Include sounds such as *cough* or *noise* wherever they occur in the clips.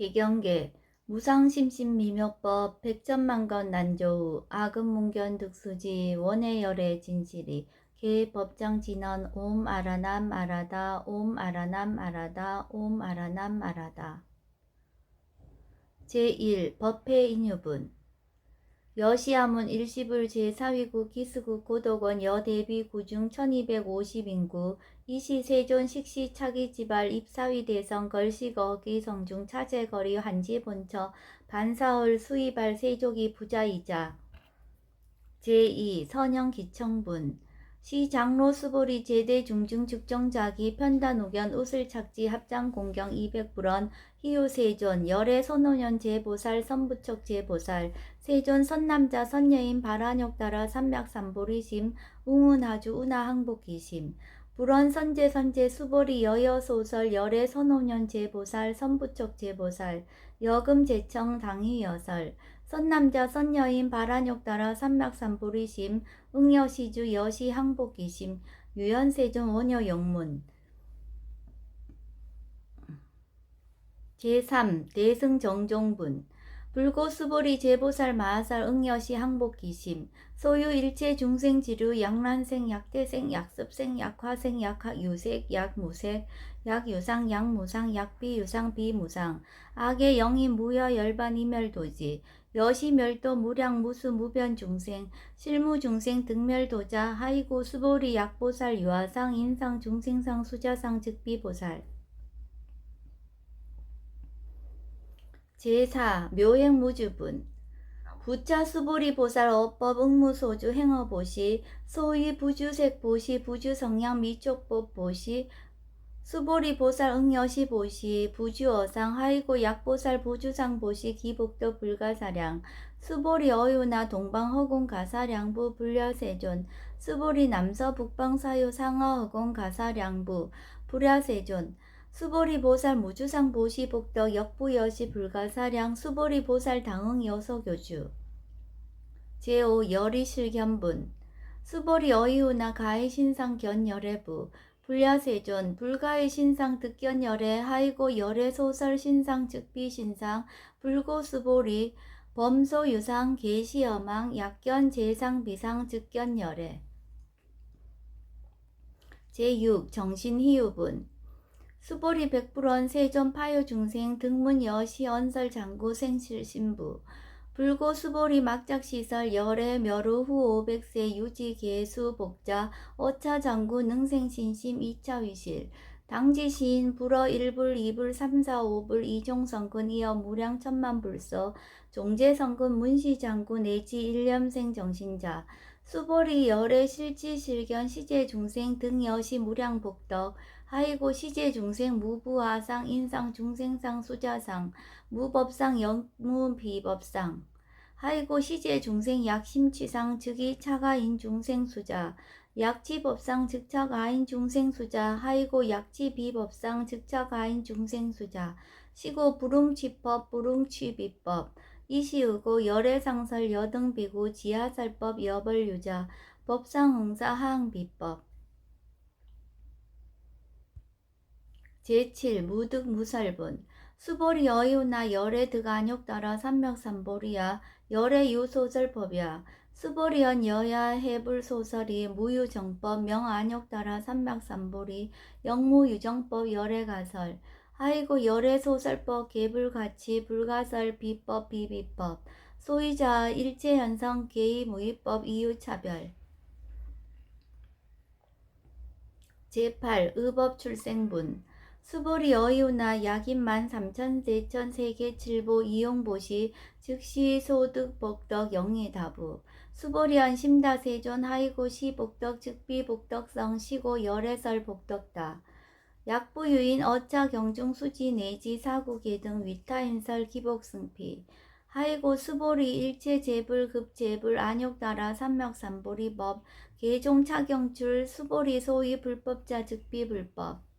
개경계 무상심신미묘법 백천만건 난조우 아금문견 득수지 원해열의 진실이 개법장 진언 옴 아라남 아라다 옴 아라남 아라다 옴 아라남 아라다. 제1 법회 인유분 여시아문 일시불 제4위구 기스구 고덕원 여대비 구중 1250인구 이시 세존 식시 차기 지발 입사위 대성 걸시거기 성중 차제 거리 한지 본처 반사월 수이발 세족이 부자이자 제2 선영 기청분 시 장로 수보리 제대 중증 측정자기 편단 우견 우슬 착지 합장 공경 200불원 희유 세존 열애 선호년 제보살 선부척 제보살 세존 선남자 선여인 바라녁 따라 삼맥삼보리심 웅운하주 운하 항복기심. 불원 선제 선제 수보리 여여 소설 열애 선호년 제보살 선부척 제보살 여금 제청 당희 여설 선남자 선여인 바라녁 따라 삼맥삼보리심 응여시주 여시 항복기심 유연세존 원여 영문. 제3 대승 정종분. 불고수보리 제보살 마하살 응여시 항복기심 소유 일체 중생 지류 양란생 약대생 약습생 약화생 약유색 약무색 약유상 약무상 약비유상 비무상. 악의 영이 무여 열반 이멸도지 여시멸도 무량 무수 무변 중생 실무 중생 등멸도자 하이고 수보리 약보살 유아상 인상 중생상 수자상 즉비보살. 제4 묘행무주분. 부차 수보리 보살 어법 응무소주 행어보시 소위 부주색 보시 부주성량 미촉법 보시 수보리 보살 응여시 보시 부주어상 하이고 약보살 부주상 보시 기복도 불가사량 수보리 어유나 동방 허공 가사량부 불려세존 수보리 남서 북방 사유 상하 허공 가사량부 불야세존 수보리 보살 무주상 보시 복덕 역부여시 불가사량 수보리 보살 당응 여서교주. 제5 열이 실 견분 수보리 어이우나 가해 신상 견열애부 불야세존 불가의 신상 득견열애 하이고 열애 소설 신상 즉비 신상 불고 수보리 범소 유상 계시여망 약견 제상 비상 즉견열애. 제6 정신희유분. 수보리 백불원 세존 파요 중생 등문 여시 언설 장구 생실 신부 불고 수보리 막작 시설 열애 멸후 후 500세 유지 계수 복자 어차 장구 능생 신심 2차 위실. 당지 시인 불어 1불 2불 3 4 5불 이종 성근 이어 무량 천만 불서 종제 성근 문시 장구 내지 일념생 정신자. 수보리 열애 실지 실견 시제 중생 등 여시 무량 복덕 하이고 시제 중생 무부하상 인상 중생상 수자상 무법상 영무 비법상. 하이고 시제 중생 약심취상 즉이 차가인 중생 수자. 약지법상 즉차가인 중생 수자. 하이고 약지 비법상 즉차가인 중생 수자. 시고 불응취법 불응취비법. 이시의고 열애상설 여등비구 지하살법 여벌유자. 법상응사 하항비법 제7 무득 무살분. 수보리 여유나 열의 득안욕 따라 삼명삼보리야 열의 유소설법이야. 수보리연 여야 해불 소설이 무유정법 명안욕 따라 삼명삼보리 영무유정법 열의 가설. 하이고 열의 소설법 개불가치 불가설 비법 비비법. 소유자 일체현성 개의 무위법 이유차별. 제8 의법 출생분 수보리 어이우나 약인만 삼천 세천 세계 칠보 이용보시 즉시 소득 복덕 영예다부. 수보리한 심다 세존 하이고 시 복덕 즉비 복덕성 시고 열애설 복덕다. 약부유인 어차 경중 수지 내지 사구계 등 위타인설 기복승피. 하이고 수보리 일체 재불 급 재불 안욕 따라 삼맥삼보리 법 계종 차경출 수보리 소위 불법자 즉비 불법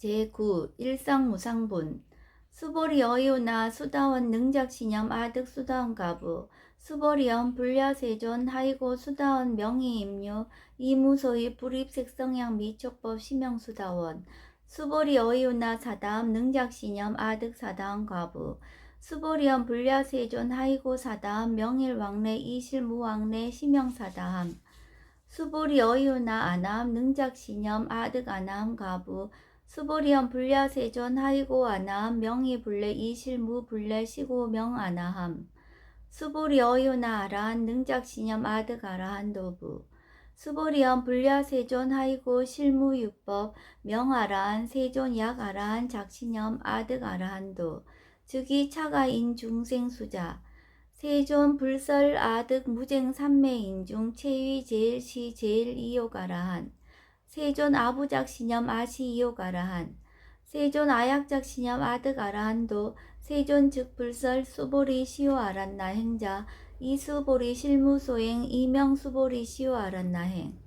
제9 일상무상분 수보리 어이우나 수다원 능작신념 아득 수다원 가부 수보리엄 불야세존 하이고 수다원 명의임류 이무소의 불입색성향 미촉법 심형수다원 수보리 어이우나 사다음 능작신염 아득 사다음 과부 수보리엄 불야세존 하이고 사다함 명일왕래 이실무왕래 심영사다함 수보리 어이우나 아나함 능작신염 아득 아나함 가부 수보리엄 불야 세존 하이고 아나함 명의불래 이실무 불래 시고 명 아나함. 수보리 어이우나 아라한 능작신염 아득 아라한 도부. 수보리엄 불야 세존 하이고 실무 유법 명 아라한 세존 약 아라한 작신염 아득 아라한도. 즉이 차가인 중생 수자. 세존 불설 아득 무쟁 삼매인 중 체위 제일 시 제일 이요가라한 세존 아부작 신염 아시 이요가라한 세존 아약작 신염 아득 아라한도 세존 즉 불설 수보리 시오 아란나 행자 이수보리 실무소행 이명수보리 시오 아란나 행.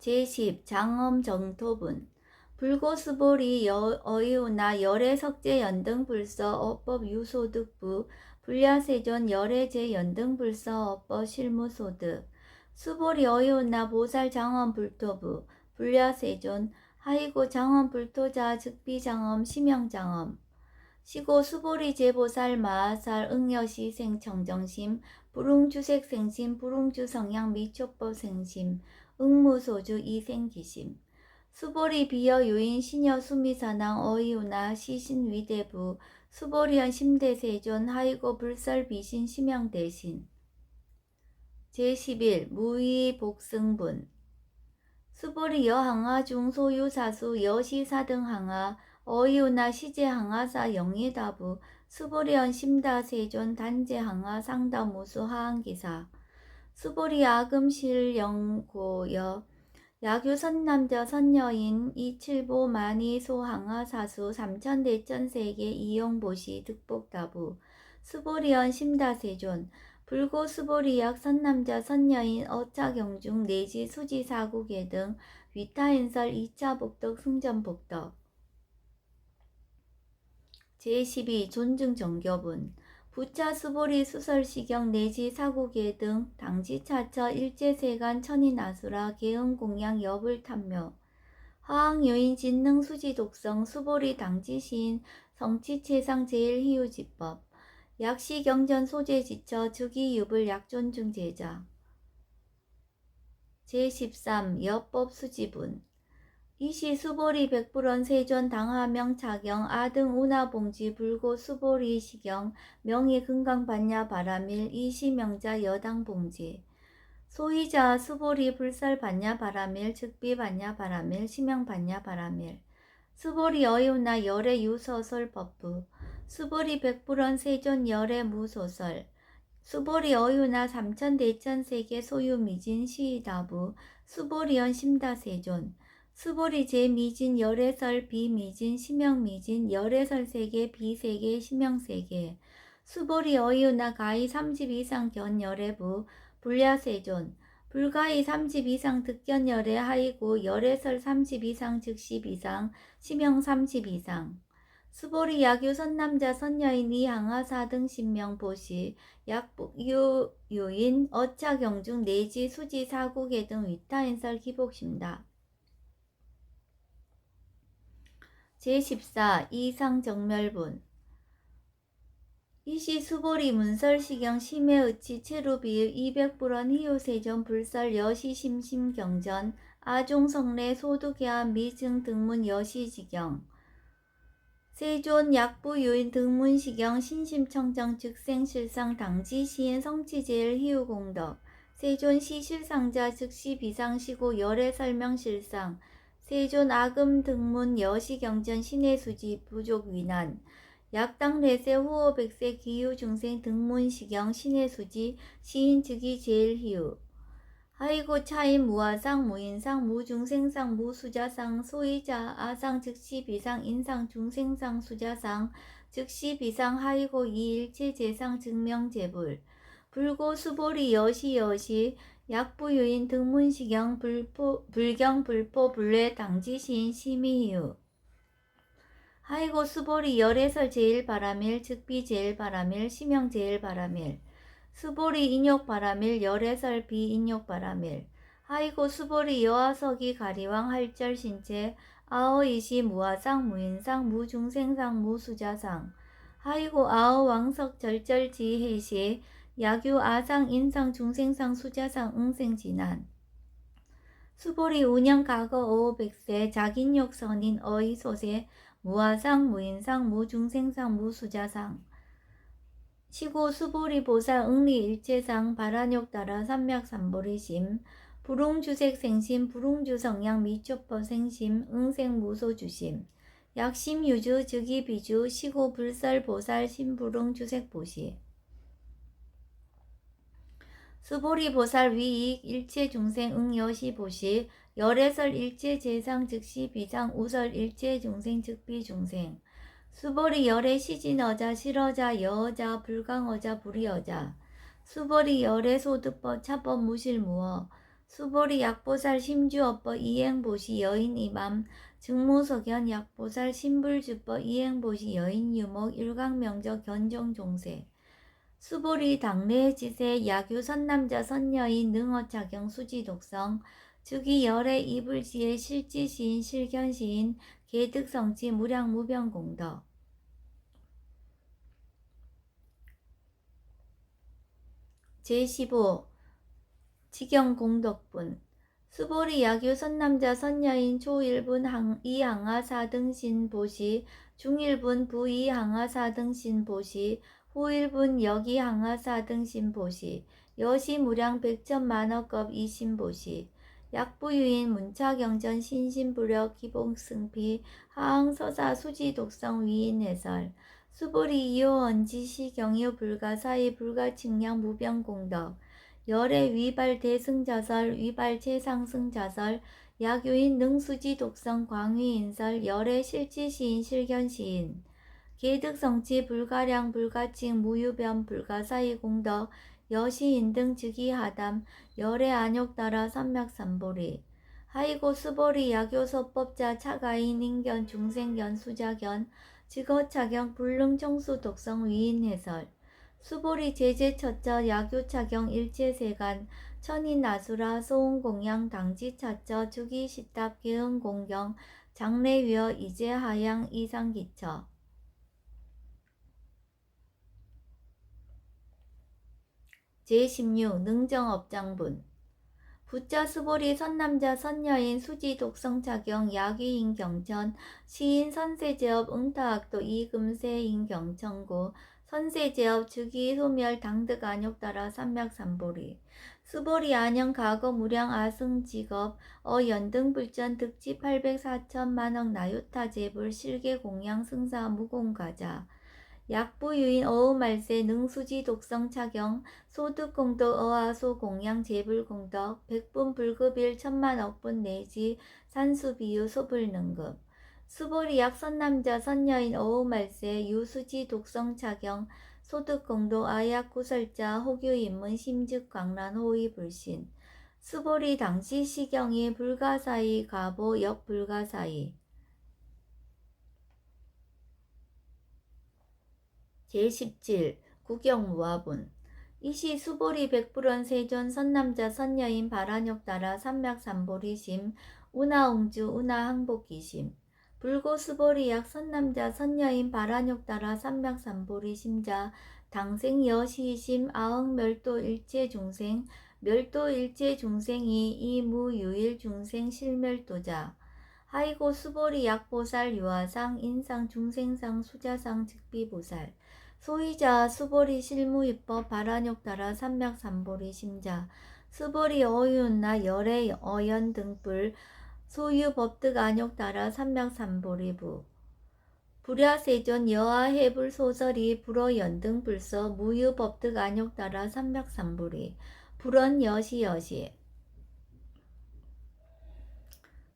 제10 장엄 정토분 불고수보리 여, 어이우나 열애석제 연등불서 어법 유소득부 불야세존 열애제 연등불서 어법 실무소득 수보리 어이우나 보살 장엄 불토부 불야세존 하이고 장엄 불토자 즉비 장엄 심영장엄. 시고 수보리 제보살 마살 응여시 생청정심 불웅주색 생심 불웅주 성향 미촉법 생심 응무소주 이생기심. 수보리 비여 유인 시녀 수미사낭 어이우나 시신 위대부 수보리연 심대세존 하이고 불설 비신 심양 대신 제11 무의 복승분. 수보리 여항아 중 소유 사수 여시사 등 항아 어이우나 시제 항아사 영예다부. 수보리연 심다 세존 단제 항아 상다 무수 하항기사. 수보리 아금실 영고여. 야규 선남자 선여인 이칠보 만이 소항아 사수 삼천대천세계 이용보시 득복다부. 수보리연 심다세존 불고 수보리약 선남자 선여인 어차경중 내지 수지사국예 등 위타인설 2차 복덕 승전 복덕. 제12 존중 정교분. 부차 수보리 수설시경 내지 사국예 등 당지차처 일제세간 천인아수라 개응공양 여불 탐묘. 화학요인 진능 수지 독성 수보리 당지시인 성치체상 제일희우지법 약시경전 소재 지처 즉이유불 약존중 제자. 제13 여법 수지분. 이시 수보리 백불원 세존 당하명 차경 아등 운하봉지 불고 수보리 시경 명의 금강 반야 바라밀 이시명자 여당 봉지. 소이자 수보리 불살 반야 바라밀 즉비 반야 바라밀 시명 반야 바라밀. 수보리 어이우나 열의 유서설 법부 수보리 백불원 세존 열의 무소설. 수보리 어유나 삼천 대천 세계 소유 미진 시다부. 수보리연 심다세존. 수보리 제미진 열애설 비미진 심영미진 열애설 세계 비세계 심영세계. 수보리 어이우나 가히 30 이상 견 열애부. 불야세존. 불가히 30 이상 득견 열애 하이고 열애설 30 이상 즉십 이상 심영 30 이상 수보리 약유 선남자 선여인이 항하 사 등 신명 보시 약유 유인 어차 경중 내지 수지 사국의 등 위타인설 기복심다. 제14 이상 정멸분 이시 수보리 문설시경 심해의치 체루비읍 200불원 희요세전 불설 여시심심 경전 아종성례 소득야 미증 등문 여시지경 세존 약부 유인 등문시경 신심청정 즉생실상 당지 시인 성취제일 희우공덕 세존 시실상자 즉시 비상시고 열애 설명실상 세존 아금 등문 여시경전 신해수지 부족 위난 약당 레세 후호 백세 기유 중생 등문 시경 신해수지 시인 즉이 제일 희우 하이고 차인 무아상 무인상 무중생상 무수자상 소이자 아상 즉시 비상 인상 중생상 수자상 즉시 비상 하이고 이일체 재상 증명 재불. 불고 수보리 여시 여시 약부유인 등문시경 불포, 불경 불포 불례 당지시인 심의유. 하이고 수보리 열애설 제일 바라밀 즉비 제일 바라밀 심형 제일 바라밀 수보리 인욕 바라밀 열애설 비 인욕 바라밀. 하이고 수보리 여하석이 가리왕 할절 신체. 아어이시 무화상 무인상 무중생상 무수자상. 하이고 아어 왕석 절절지 해시. 야규 아상 인상 중생상 수자상 응생진안 수보리 운영 과거 오 백세 자긴욕 선인 어이 소세. 무화상 무인상 무중생상 무수자상 시고 수보리 보살 응리 일체상 바라욕 따라 삼맥 삼보리심 불웅주색 생심 불웅주 성향 미초법 생심 응생 무소 주심. 약심 유주 즉이 비주 시고 불설 보살 신불웅 주색 보시. 수보리 보살 위익 일체 중생 응여시 보시. 열애설 일체 재상 즉시 비상 우설 일체 중생 즉비 중생 수보리 열애 시진 어자 실어자 여어자 불강어자 불이어자. 수보리 열애 소득법 차법 무실무어. 수보리 약보살 심주어법 이행보시 여인 이맘. 증무석연 약보살 신불주법 이행보시 여인 유목 일강명적 견정종세. 수보리 당례 지세 야규 선남자 선여인 능어착경 수지독성. 즉이 열의 이불지의 실지시인 실견시인 계득성지 무량무병공덕. 제15 직영공덕분. 수보리 야규 선남자 선여인 초1분 항, 이항하 사 등신 보시 중1분 부이항하 사 등신 보시 후1분 여기 항하 사 등신 보시 여시 무량 백천만억급 이신 보시 약부유인 문차경전 신신부력 기봉승피 하항서사 수지독성 위인 해설. 수보리 이호언지 시경유 불가사의 불가 측량 무병공덕. 열의 위발 대승자설 위발 최상승자설 야교인 능수지 독성 광위인설 열의 실지시인 실견시인. 계득성치 불가량 불가칭 무유변 불가사의 공덕 여시 인 등 즉위하담 열의 안욕 따라 삼맥삼보리. 하이고 수보리 야교서법자 차가인 인견 중생견 수자견 직어차경 불능청수 독성 위인 해설. 수보리 제제처처 야교차경 일체세간 천인 나수라 소음공양 당지차처 주기시답 계흥공경 장래위어 이제하양 이상기처 제16 능정업장분. 부자 수보리 선남자 선여인 수지 독성차경 야귀인 경천 시인 선세제업 응타학도 이금세인 경천고 선세제업 주기 소멸 당득 안욕 따라 삼맥삼보리. 수보리 안영 과거 무량 아승 직업 어 연등 불전 득지 800 4천만억 나유타 제불 실계 공양 승사 무공가자 약부유인 어우말세 능수지 독성 차경 소득공덕 어하소 공양 재불공덕 백분 불급일 천만 억분 내지 산수비유 소불능급 수보리약 선남자 선여인 어우말세 유수지 독성 차경 소득공도 아약 구설자 호교인문 심즉 광란 호의 불신. 수보리 당시 시경이 불가사의 가보 역 불가사의 제17 구경무화분 이시 수보리 백불원 세존 선남자 선여인 바라욕 따라 삼맥삼보리심 운하옹주 운하항복기심. 불고 수보리약 선남자 선여인 바라욕 따라 삼맥삼보리심자 당생 여 시심 아흥 멸도 일체 중생 멸도 일체 중생이 이무유일 중생 실멸도자. 하이고 수보리 약보살 유화상 인상 중생상 수자상 즉비보살 소이자 수보리 실무입법 바라욕 따라 삼맥삼보리 심자. 수보리 어윤나 열의 어연 등불 소유 법득 안욕 따라 삼맥삼보리부. 불야세존 여하 해불 소설이 불어 연등 불서 무유 법득 안욕 따라 삼맥삼보리. 불언 여시 여시.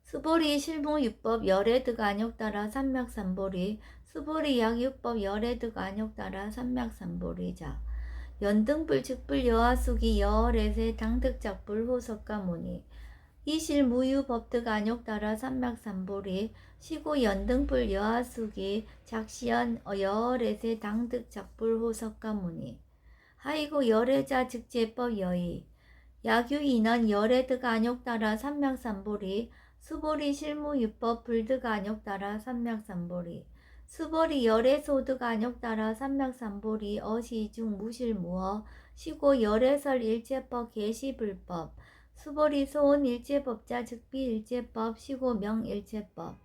수보리 실무 유법 열애득 안욕 따라 삼맥삼보리 수보리 약유법 열애득 안욕 따라 삼맥삼보리자. 연등불 즉불 여하숙이 여월에세 당득작불 호석가 모니. 이실 무유 법득 안욕 따라 삼맥삼보리. 시고 연등불 여하숙이 작시연 여월에세 당득작불 호석가 모니. 하이고 열애자 즉제법 여의. 야규인은 열애드가 안욕 따라 삼맥삼보리. 수보리 실무 유법 불드가 안욕 따라 삼맥삼보리 수보리 열애소드가 안욕 따라 삼맥삼보리 어시중 무실 무어 시고 열애설 일제법 개시불법 수보리 소원 일제법자 즉비 일제법 시고 명 일제법.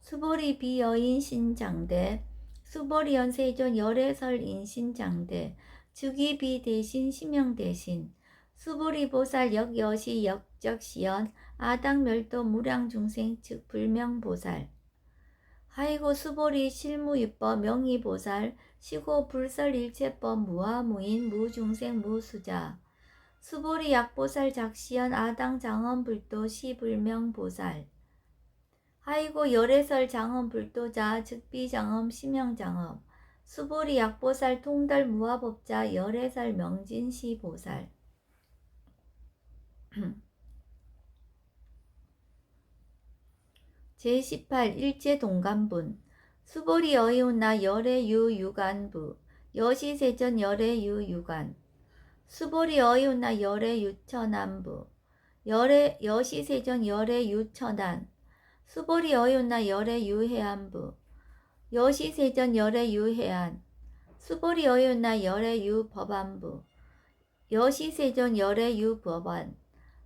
수보리 비여인 신장대 수보리 연세존 열애설 인신장대 주기 비 대신 심형 대신 수보리 보살 역여시 역적시연 아당멸도 무량중생 즉 불명보살 하이고 수보리 실무유법 명의보살 시고 불설일체법 무아무인 무중생 무수자. 수보리 약보살 작시연 아당장엄불도 시불명보살. 하이고 열애설 장엄불도자 즉비장엄 심형장엄. 수보리 약보살 통달 무화법자 열애살 명진시 보살 *clears throat* 제18 일제 동간분 수보리 어이오나 열애 유 유간부 여시세전 열애 유 유간 수보리 어이오나 열애 유 천안부 열애 여시세전 열애 유 천안 수보리 어이오나 열애 유 해안부 여시세전 열애 유 해안 수보리 어이오나 열애 유 법안부 여시세전 열애 유 법안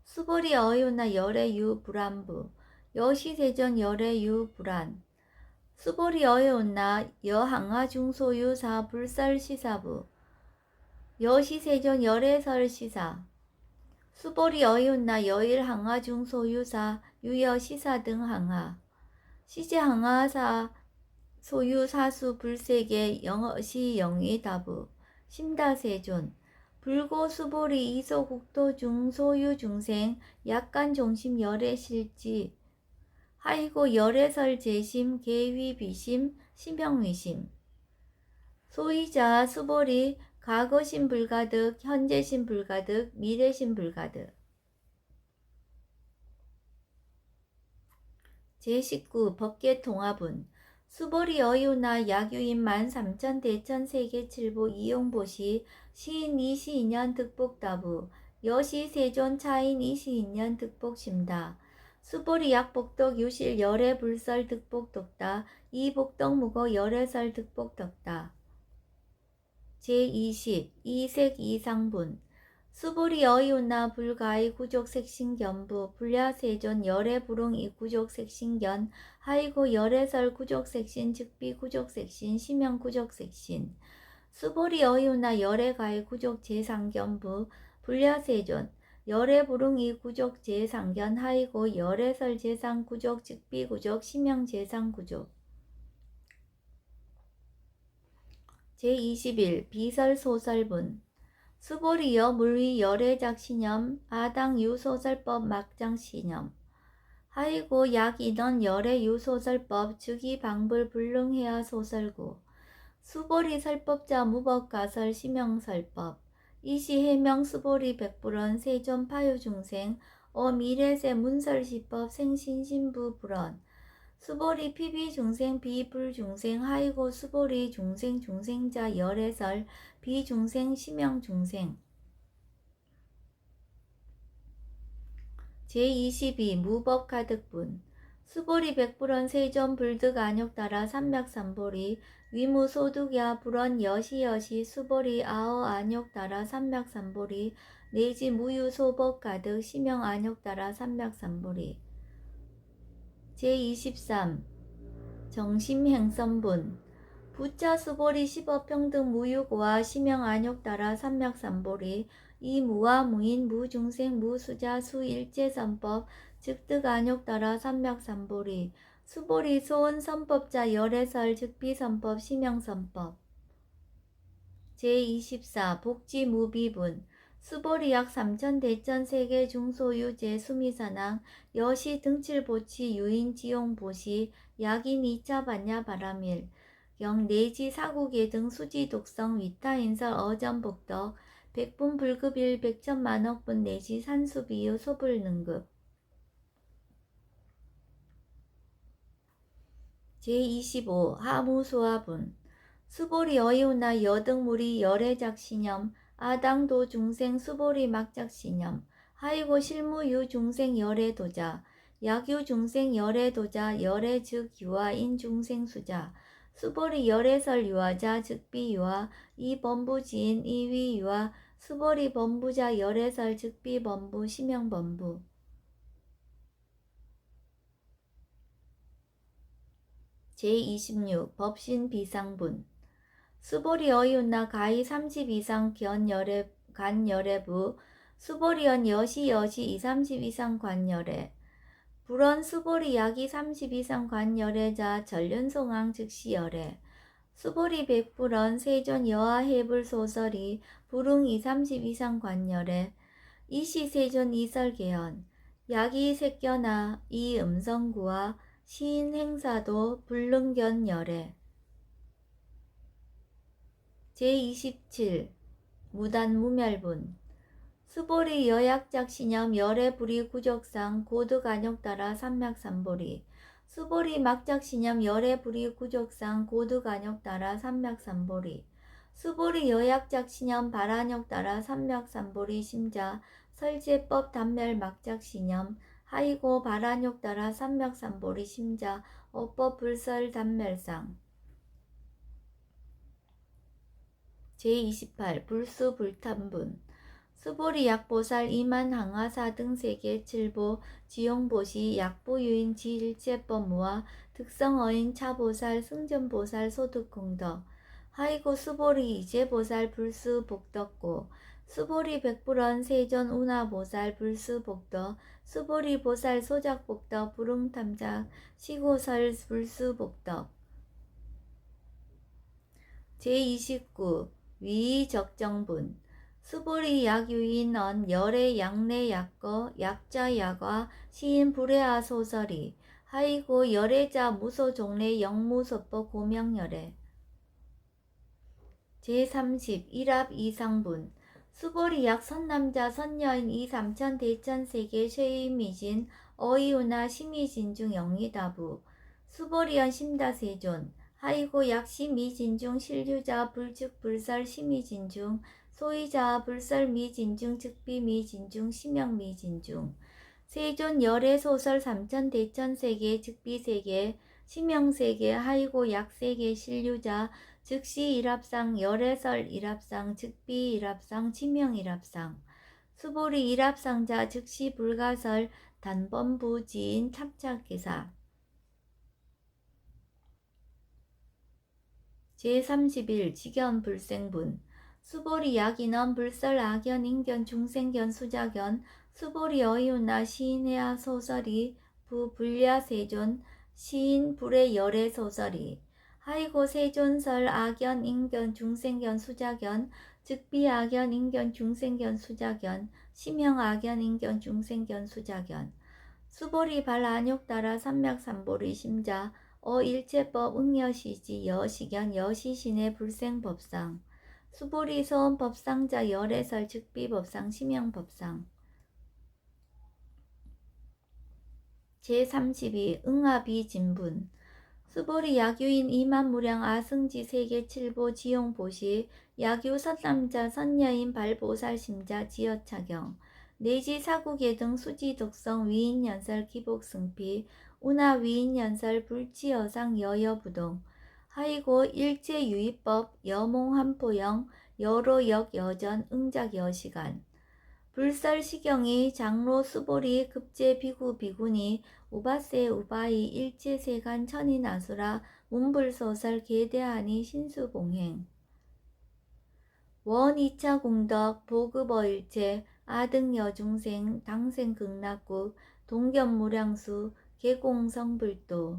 수보리 어이오나 열애 유 불안부 여시세전 열애 유 불안. 수보리 어이오나 여항하 중소유사 불설시사부. 여시세전 열애설 시사. 수보리 어이오나 여일항하 중소유사 유여시사 등 항하. 시제항하사 소유 사수 불세계 영어시 영위 다부. 심다세존. 불고 수보리 이소국도 중소유 중생 약간 종심 열애 실지 하이고 열애설 재심 계위 비심 심형위심. 소이자 수보리 과거심 불가득 현재심 불가득 미래심 불가득. 제19 법계 통합은 수보리 어유나 야규인 만 삼천 대천 세계 칠보 이용보시 시인 이시 인년 득복다부 여시 세존 차인 이시 인년 득복심다 수보리 약복덕 유실 열애 불설 득복덕다. 이 복덕 무거 열애설 득복 덕다. 제20 이색 이상분. 수보리 어이운나 불가이 구족 색 신견부. 불야세존 열애 불웅 이구족 색 신견. 하이고 열애설 구족 색 신 즉비 구족 색 신 심형 구족 색 신. 수보리 어이운나 열애 가이 구족 제상견부. 불야세존 열애 불웅 이구족 제상견 하이고 열애설 제상 구족 즉비 구족 심형 제상 구족 제21 비설 소설분. 수보리여 물위 열애작 신념 아당 유소설법 막장 신념. 하이고 약인원 열애 유소설법 즉이 방불 불능해야 소설구. 수보리 설법자 무법가설 심형설법 이시해명 수보리 백불원 세존 파유 중생 어미래세 문설시법 생신신부 불원. 수보리 피비 중생 비불 중생 하이고 수보리 중생 중생자 열애설 비중생 심형 중생. 제22 무법 가득분. 수보리 백불원 세전 불득 안욕 따라 삼맥 삼보리 위무 소득야 불원 여시여시 수보리 아어 안욕 따라 삼맥삼보리 내지 무유 소법 가득 심형 안욕 따라 삼맥삼보리. 제23 정심행선분. 부자 수보리 십업평등 무유고와 심형 안욕 따라 삼맥삼보리 이 무와 무인 무중생 무수자 수일제선법 즉득 안욕 따라 삼맥삼보리 수보리 소원 선법자 열애설 즉비선법 심형선법. 제24 복지무비분. 수보리 약 3천 대천 세계 중소유 제 수미사낭 여시 등칠보치 유인 지용보시 약인 2차 반야 바람일. 영 내지 사국예 등 수지 독성 위타인설 어전복덕. 백분 불급일 백천만억분 내지 산수비유 소불능급 제25 하무소화분. 수보리 어이오나 여등물이 열애작신염 아당도 중생 수보리 막작신념. 하이고 실무유 중생 열애도자 약유 중생 열애도자 열애 즉 유아인 중생 수자. 수보리 열애설 유아자 즉 비 유아. 이 범부지인 이위 유아. 수보리 범부자 열애설 즉 비 범부 심형 범부 제26 법신 비상분. 수보리 어이운나 가히 30 이상 견열애 간열애부. 수보리언 여시 여시 2, 30 이상 관열애. 불언 수보리 약이 30 이상 관열애자 전륜송왕 즉시 열애. 수보리 백불언 세존 여하 해불 소설이 불웅 2, 30 이상 관열애. 이시 세존 이설개연 약이 새껴나 이 음성구와 시인 행사도 불능견 열애. 제27 무단 무멸분. 수보리 여약작 신념 열애 불이 구적상 안욕 따라 삼맥삼보리. 수보리 막작 신념 열애 불이 구적상 안욕 따라 삼맥삼보리. 수보리 여약작 신념 발안욕 따라 삼맥삼보리 심자 설제법 단멸 막작 신념 하이고 발안욕 따라 삼맥삼보리 심자 어법 불설 단멸상. 제28 불수 불탄분. 수보리 약보살 이만 항하사 등 세계 칠보 지용보시 약보유인 지일제법무와 특성어인 차보살 승전보살 소득공덕. 하이고 수보리 이제보살 불수 복덕고 수보리 백불원 세존 운하보살 불수 복덕 수보리 보살 소작 복덕 부릉탐작 시고설 불수 복덕 제29 위적정분. 수보리 약유인 언 열의 약내 약거 약자 약화 시인 불해아 소설이 하이고 열애자 무소 종래 영무소법 고명열애 제30 일합 이상분 수보리 약 선남자 선여인 이삼천 대천 세계 쉐이미진 어이우나 심의진 중 영이다부. 수보리언 심다세존. 하이고 약시미진 중 신류자 불즉 불설 심의진 중 소이자 불설 미진중 즉비 미진중 심형 미진중. 세존 열애 소설 삼천 대천 세계 즉비 세계 심형 세계 하이고 약 세계 신류자 즉시 일합상 열애설 일합상 즉비 일합상 치명 일합상 수보리 일합상자 즉시 불가설 단번부 지인 탑착기사 제31 직연 불생분 수보리 약인원 불설 악연 인견 중생견 수자견 수보리 어이운나 시인해야 소설이 부 불야 세존 시인 불의 열애 소설이 하이고 세존설 악연 인견 중생견 수자견 즉비 악연 인견 중생견 수자견 심형 악연 인견 중생견 수자견 수보리 발 안욕 따라 삼맥 삼보리 심자 어 일체법 응여시지 여시견 여시신의 불생법상. 수보리 소원 법상자 열애설 즉비 법상 심형 법상. 제32 응합이 진분 수보리 야규인 이만무량 아승지 세계 칠보 지용보시 야규 선남자 선여인 발보살 심자 지어차경 내지 사국예 등 수지 독성 위인 연설 기복 승피 운하 위인 연설 불치 여상 여여부동. 하이고 일제유의법 여몽 한포영 여로역 여전 응작 여시간 불설시경이 장로 수보리 급제 비구 비군이 우바세 우바이 일제세간 천인아수라 문불소설 계대하니 신수봉행. 원 2차 공덕 보급어일체 아등여중생 당생극락국 동견무량수 개공성불도